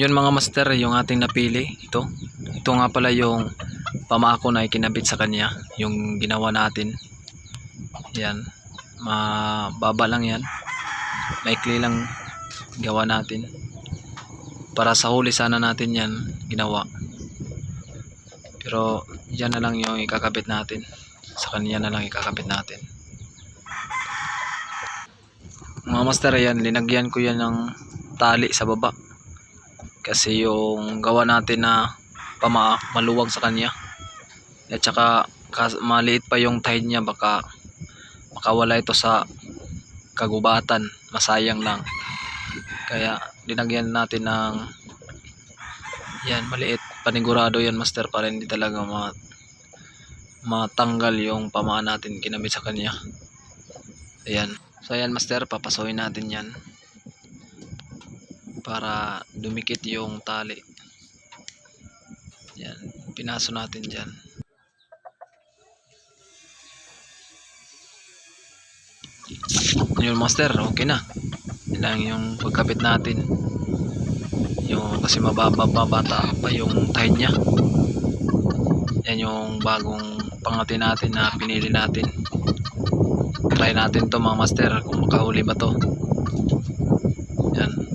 Yun mga master, yung ating napili. Ito. Ito nga pala yung pamako na ikinabit sa kanya. Yung ginawa natin. Yan. Mababa lang yan. Maikli lang gawa natin. Para sa huli sana natin yan ginawa. Pero yan na lang yung ikakabit natin. Sa kanya na lang ikakabit natin. Mga master, yan. Linagyan ko yan ng tali sa baba kasi yung gawa natin na pamaa maluwag sa kanya. At saka maliit pa yung tide niya baka makawala ito sa kagubatan. Masayang lang. Kaya dinagyan natin ng yan maliit. Panigurado yan master para hindi talaga ma matanggal yung pamaa natin kinabit sa kanya. Ayan. So ayan master papasuhin natin yan para dumikit yung tali. Yan, pinaso natin dyan. Yun master, okay na. Yan lang yung pagkabit natin. Yung kasi mababa pa yung tide niya. Yan yung bagong pangati natin na pinili natin. Try natin to mga master kung makahuli ba to. Yan.